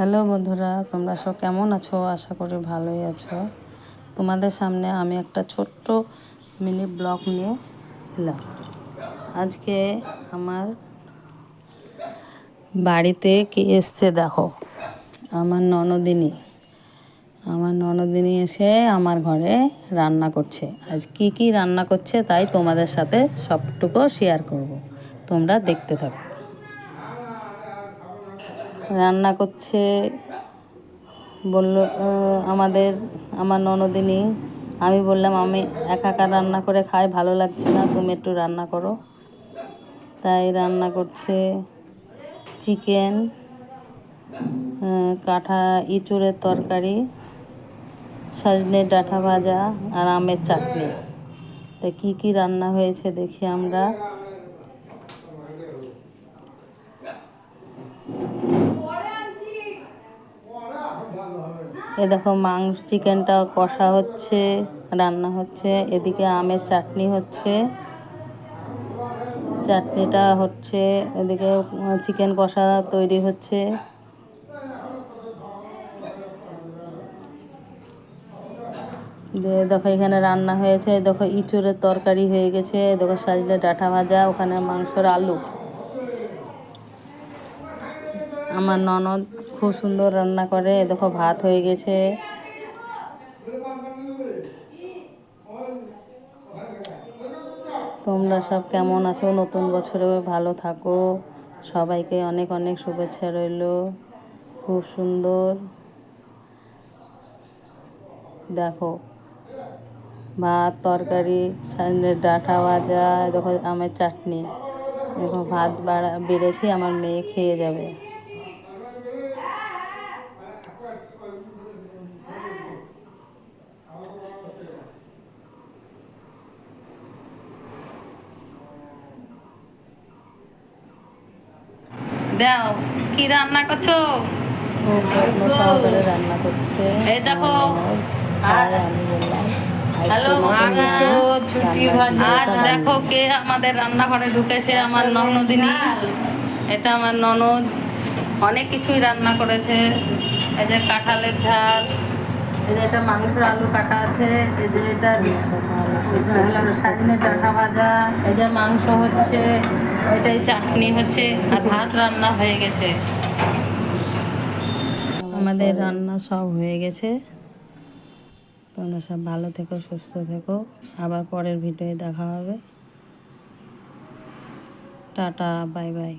Hello বন্ধুরা, তোমরা সব কেমন আছো? আশা করি ভালোই আছো। তোমাদের সামনে আমি একটা ছোট্ট মিনি ব্লগ নিয়ে এলাম। আজকে আমার বাড়িতে কি এসছে দেখো, আমার ননদিনী। আমার ননদিনী এসে আমার ঘরে রান্না করছে। আজ কি কি রান্না করছে তাই তোমাদের সাথে সবটুকু শেয়ার করব। তোমরা দেখতে থাকো। রান্না করছে, বলল আমাদের, আমার ননদিনী, আমি বললাম, আমি একা রান্না করে খাই, ভালো লাগছে না, তুমি একটু রান্না করো। তাই রান্না করছে চিকেন কাঁঠা ইঁচুড়ের তরকারি, সজনে ডাঁটা ভাজা আর আমের চাটনি। তা কী কী রান্না হয়েছে দেখি আমরা। এ দেখো মাংস চিকেনটা কষা হচ্ছে, রান্না হচ্ছে, এদিকে আমের চাটনি হচ্ছে। চাটনিটা হচ্ছে, এদিকে চিকেন কষা তৈরি হচ্ছে। দেখো এখানে রান্না হয়েছে, দেখো ইঁচড়ের তরকারি হয়ে গেছে, দেখো সাজলে ডাঁটা ভাজা, ওখানে মাংসর আলু। আমার ননদ খুব সুন্দর রান্না করে। দেখো, ভাত হয়ে গেছে। তোমরা সব কেমন আছো? নতুন বছরে ভালো থাকো। সবাইকে অনেক অনেক শুভেচ্ছা রইল। খুব সুন্দর। দেখো, ভাত, তরকারি ডাঁটা ভাজা দেখো, আমের চাটনি। দেখো, ভাত বাড়া, বেড়েছি, আমার মেয়ে খেয়ে যাবে। দাও কি রান্না করছ? রান্না করছে এই দেখো, হ্যালো, আজ দেখো কে আমাদের রান্নাঘরে ঢুকেছে আমার ননদিনী। এটা আমার ননদ। অনেক কিছুই রান্না করেছে। এই যে কাঁঠালের ঝাল যে এটা মাংসের আলু কাটা আছে, এই যে এটা সাজনে ডাঁটা ভাজা যে মাংস হচ্ছে, ওইটাই চাটনি হচ্ছে, আর ভাত রান্না হয়ে গেছে। আমাদের রান্না সব হয়ে গেছে। তোমরা সব ভালো থেকো, সুস্থ থেকো। আবার পরের ভিডিওয়ে দেখা হবে। Tata, bye bye.